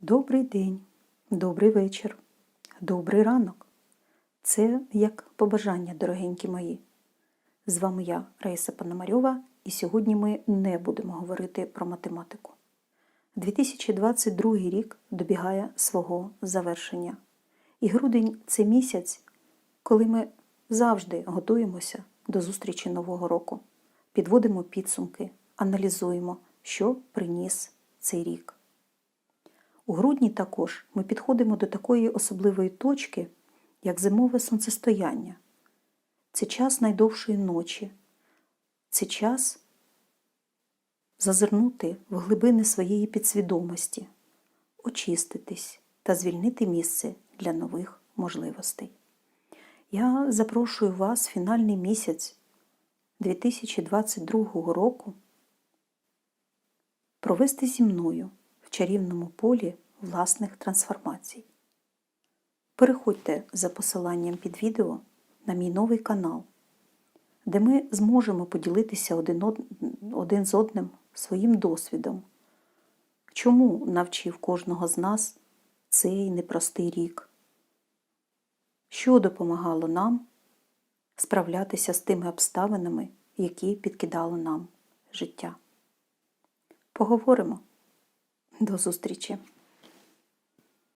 Добрий день, добрий вечір, добрий ранок. Це як побажання, дорогенькі мої. З вами я, Раїса Пономарьова, і сьогодні ми не будемо говорити про математику. 2022 рік добігає свого завершення. І грудень це місяць, коли ми завжди готуємося до зустрічі Нового року, підводимо підсумки, аналізуємо, що приніс цей рік. У грудні також ми підходимо до такої особливої точки, як зимове сонцестояння. Це час найдовшої ночі, це час зазирнути в глибини своєї підсвідомості, очиститись та звільнити місце для нових можливостей. Я запрошую вас фінальний місяць 2022 року провести зі мною в чарівному полі власних трансформацій. Переходьте за посиланням під відео на мій новий канал, де ми зможемо поділитися один, од... один з одним своїм досвідом, чому навчив кожного з нас цей непростий рік, що допомагало нам справлятися з тими обставинами, які підкидало нам життя. Поговоримо. До зустрічі!